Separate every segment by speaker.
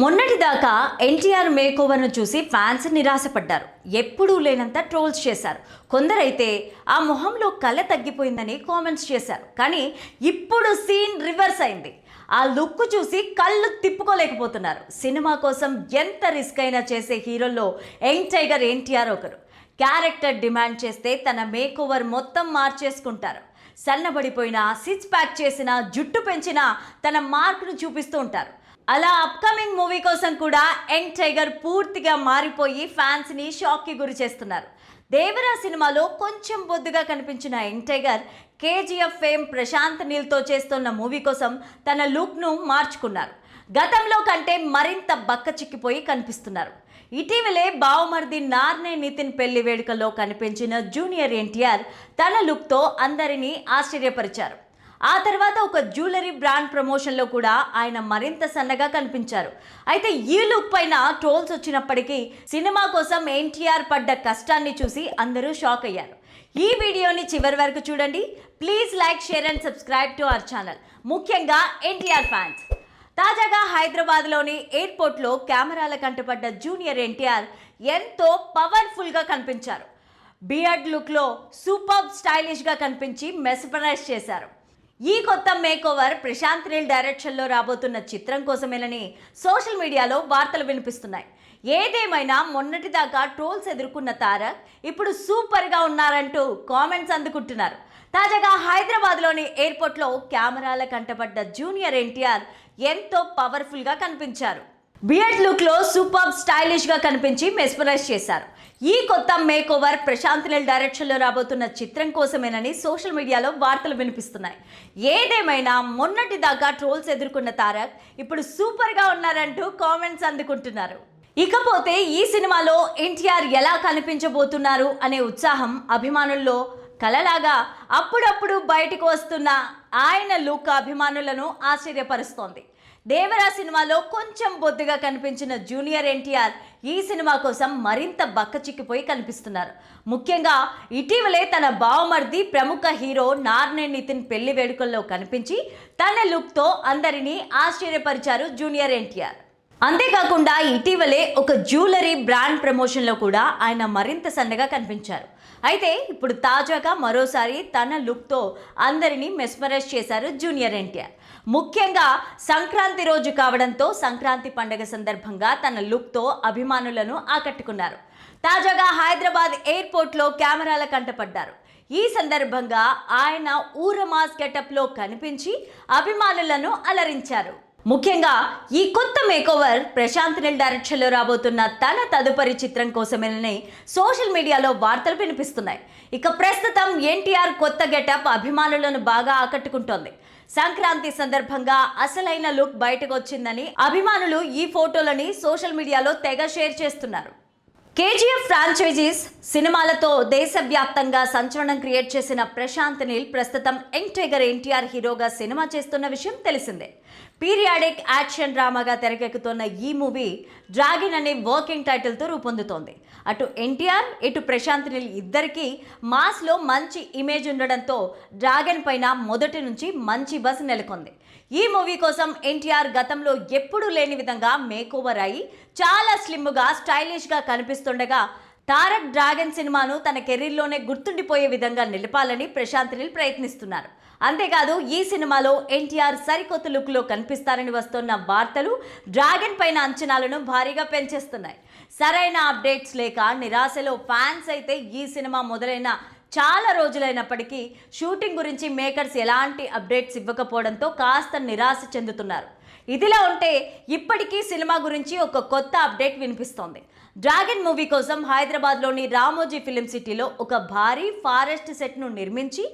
Speaker 1: మొన్నటిదాకా ఎన్టీఆర్ మేకోవర్ను చూసి ఫ్యాన్స్ నిరాశపడ్డారు. ఎప్పుడూ లేనంత ట్రోల్స్ చేశారు. కొందరైతే ఆ మొహంలో కళ తగ్గిపోయిందని కామెంట్స్ చేశారు. కానీ ఇప్పుడు సీన్ రివర్స్ అయింది. ఆ లుక్ చూసి కళ్ళు తిప్పుకోలేకపోతున్నారు. సినిమా కోసం ఎంత రిస్క్ అయినా చేసే హీరోల్లో యంగ్ టైగర్ ఎన్టీఆర్ ఒకరు. క్యారెక్టర్ డిమాండ్ చేస్తే తన మేకోవర్ మొత్తం మార్చేసుకుంటారు. సన్నబడిపోయిన సిక్స్ ప్యాక్ చేసిన జుట్టు పెంచిన తన మార్కును చూపిస్తూ ఉంటారు. అలా అప్కమింగ్ మూవీ కోసం కూడా యంగ్ టైగర్ పూర్తిగా మారిపోయి ఫ్యాన్స్ని షాక్కి గురి చేస్తున్నారు. దేవరా సినిమాలో కొంచెం బొద్దుగా కనిపించిన young tiger KGF fame Prashanth నీల్తో చేస్తున్న మూవీ కోసం తన లుక్ను మార్చుకున్నారు. గతంలో కంటే మరింత బక్క చిక్కిపోయి కనిపిస్తున్నారు. ఇటీవలే బావమర్ది నార్నే నితిన్ పెళ్ళి వేడుకలో కనిపించిన జూనియర్ ఎన్టీఆర్ తన లుక్తో అందరినీ ఆశ్చర్యపరిచారు. ఆ తర్వాత ఒక జ్యువెలరీ బ్రాండ్ ప్రమోషన్లో కూడా ఆయన మరింత సన్నగా కనిపించారు. అయితే ఈ లుక్ పైన ట్రోల్స్ వచ్చినప్పటికీ సినిమా కోసం ఎన్టీఆర్ పడ్డ కష్టాన్ని చూసి అందరూ షాక్ అయ్యారు. ఈ వీడియోని చివరి వరకు చూడండి. Please like share and subscribe to our channel. ముఖ్యంగా ఎన్టీఆర్ ఫ్యాన్స్. తాజాగా హైదరాబాద్లోని ఎయిర్పోర్ట్లో కెమెరాల కంటపడ్డ జూనియర్ ఎన్టీఆర్ ఎంతో పవర్ఫుల్గా కనిపించారు. బియర్డ్ లుక్లో సూపర్ స్టైలిష్గా కనిపించి మెస్పరైజ్ చేశారు. ఈ కొత్త మేకోవర్ ప్రశాంత్ నీల్ డైరెక్షన్లో రాబోతున్న చిత్రం కోసమేనని సోషల్ మీడియాలో వార్తలు వినిపిస్తున్నాయి. ఏదేమైనా మొన్నటిదాకా ట్రోల్స్ ఎదుర్కొన్న తారక్ ఇప్పుడు సూపర్గా ఉన్నారంటూ కామెంట్స్ అందుకుంటున్నారు. తాజాగా హైదరాబాద్లోని ఎయిర్పోర్ట్లో కెమెరాల కంటపడ్డ జూనియర్ ఎన్టీఆర్ ఎంతో పవర్ఫుల్గా కనిపించారు. బియర్డ్ లుక్లో సూపర్ స్టైలిష్గా కనిపించి మెస్పరైజ్ చేశారు. ఈ కొత్త మేక్ ఓవర్ ప్రశాంత్ నీల్ డైరెక్షన్లో రాబోతున్న చిత్రం కోసమేనని సోషల్ మీడియాలో వార్తలు వినిపిస్తున్నాయి. ఏదేమైనా మొన్నటి దాకా ట్రోల్స్ ఎదుర్కొన్న తారక్ ఇప్పుడు సూపర్గా ఉన్నారంటూ కామెంట్స్ అందుకుంటున్నారు. ఇకపోతే ఈ సినిమాలో ఎన్టీఆర్ ఎలా కనిపించబోతున్నారు అనే ఉత్సాహం అభిమానుల్లో కలలాగా అప్పుడప్పుడు బయటకు వస్తున్న ఆయన లుక్ అభిమానులను ఆశ్చర్యపరుస్తోంది. దేవరా సినిమాలో కొంచెం బొద్దుగా కనిపించిన జూనియర్ ఎన్టీఆర్ ఈ సినిమా కోసం మరింత బక్కచిక్కిపోయి కనిపిస్తున్నారు. ముఖ్యంగా ఇటీవలే తన బావమర్ది ప్రముఖ హీరో నార్నే నితిన్ పెళ్ళి వేడుకల్లో కనిపించి తన లుక్తో అందరినీ ఆశ్చర్యపరిచారు జూనియర్ ఎన్టీఆర్. అంతేకాకుండా ఇటీవలే ఒక జ్యువెలరీ బ్రాండ్ ప్రమోషన్లో కూడా ఆయన మరింత సన్నగా కనిపించారు. అయితే ఇప్పుడు తాజాగా మరోసారి తన లుక్తో అందరినీ మెస్మరైజ్ చేశారు జూనియర్ ఎన్టీఆర్. ముఖ్యంగా సంక్రాంతి రోజు కావడంతో సంక్రాంతి పండుగ సందర్భంగా తన లుక్తో అభిమానులను ఆకట్టుకున్నారు. తాజాగా హైదరాబాద్ ఎయిర్పోర్ట్లో కెమెరాల కంటపడ్డారు. ఈ సందర్భంగా ఆయన ఊరమాస్ గెటప్లో కనిపించి అభిమానులను అలరించారు. ముఖ్యంగా ఈ కొత్త మేకోవర్ ప్రశాంత్ నిల్ డైరెక్షన్లో రాబోతున్న తన తదుపరి చిత్రం కోసమేనని సోషల్ మీడియాలో వార్తలు వినిపిస్తున్నాయి. ఇక ప్రస్తుతం ఎన్టీఆర్ కొత్త గెటప్ అభిమానులను బాగా ఆకట్టుకుంటోంది. సంక్రాంతి సందర్భంగా అసలైన లుక్ బయటకు వచ్చిందని అభిమానులు ఈ ఫోటోలని సోషల్ మీడియాలో తెగ షేర్ చేస్తున్నారు. కేజీఎఫ్ ఫ్రాంచైజీస్ సినిమాలతో దేశవ్యాప్తంగా సంచలనం క్రియేట్ చేసిన ప్రశాంత్ నీల్ ప్రస్తుతం యంగ్ టైగర్ ఎన్టీఆర్ హీరోగా సినిమా చేస్తున్న విషయం తెలిసిందే. పీరియాడిక్ యాక్షన్ డ్రామాగా తెరకెక్కుతున్న ఈ మూవీ డ్రాగిన్ అనే వర్కింగ్ టైటిల్తో రూపొందుతోంది. అటు ఎన్టీఆర్ ఇటు ప్రశాంత్ నీల్ ఇద్దరికీ మాస్లో మంచి ఇమేజ్ ఉండడంతో డ్రాగన్ పైన మొదటి నుంచి మంచి బస్ నెలకొంది. ఈ మూవీ కోసం ఎన్టీఆర్ గతంలో ఎప్పుడూ లేని విధంగా మేకోవర్ అయి చాలా స్లిమ్గా స్టైలిష్గా కనిపిస్తుండగా తారక్ డ్రాగన్ సినిమాను తన కెరీర్లోనే గుర్తుండిపోయే విధంగా నిలపాలని ప్రశాంత్ నీల్ ప్రయత్నిస్తున్నారు. అంతేకాదు ఈ సినిమాలో ఎన్టీఆర్ సరికొత్త లుక్లో కనిపిస్తారని వస్తున్న వార్తలు డ్రాగన్ పైన అంచనాలను భారీగా పెంచేస్తున్నాయి. సరైన అప్డేట్స్ లేక నిరాశలో ఫ్యాన్స్ అయితే ఈ సినిమా మొదలైన చాలా రోజులైనప్పటికీ షూటింగ్ గురించి మేకర్స్ ఎలాంటి అప్డేట్స్ ఇవ్వకపోవడంతో కాస్త నిరాశ చెందుతున్నారు. ఇదిలా ఉంటే ఇప్పటికీ సినిమా గురించి ఒక కొత్త అప్డేట్ వినిపిస్తోంది. డ్రాగన్ మూవీ కోసం హైదరాబాద్లోని రామోజీ ఫిలిం సిటీలో ఒక భారీ ఫారెస్ట్ సెట్ను నిర్మించి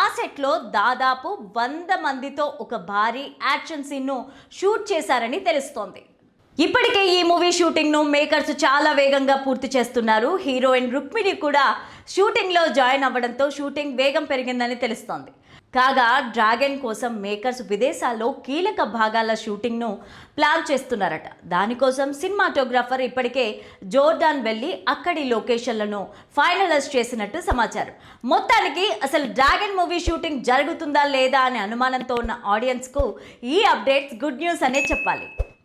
Speaker 1: ఆ సెట్లో దాదాపు వంద మందితో ఒక భారీ యాక్షన్ సీన్ను షూట్ చేశారని తెలుస్తోంది. ఇప్పటికే ఈ మూవీ షూటింగ్ను మేకర్స్ చాలా వేగంగా పూర్తి చేస్తున్నారు. హీరోయిన్ రుక్మిణి కూడా షూటింగ్లో జాయిన్ అవ్వడంతో షూటింగ్ వేగం పెరిగిందని తెలుస్తోంది. కాగా డ్రాగన్ కోసం మేకర్స్ విదేశాల్లో కీలక భాగాల షూటింగ్ను ప్లాన్ చేస్తున్నారట. దానికోసం సినిమాటోగ్రాఫర్ ఇప్పటికే జోర్డాన్ వెళ్ళి అక్కడి లొకేషన్లను ఫైనలైజ్ చేసినట్టు సమాచారం. మొత్తానికి అసలు డ్రాగన్ మూవీ షూటింగ్ జరుగుతుందా లేదా అనే అనుమానంతో ఉన్న ఆడియన్స్కు ఈ అప్డేట్స్ గుడ్ న్యూస్ అనే చెప్పాలి.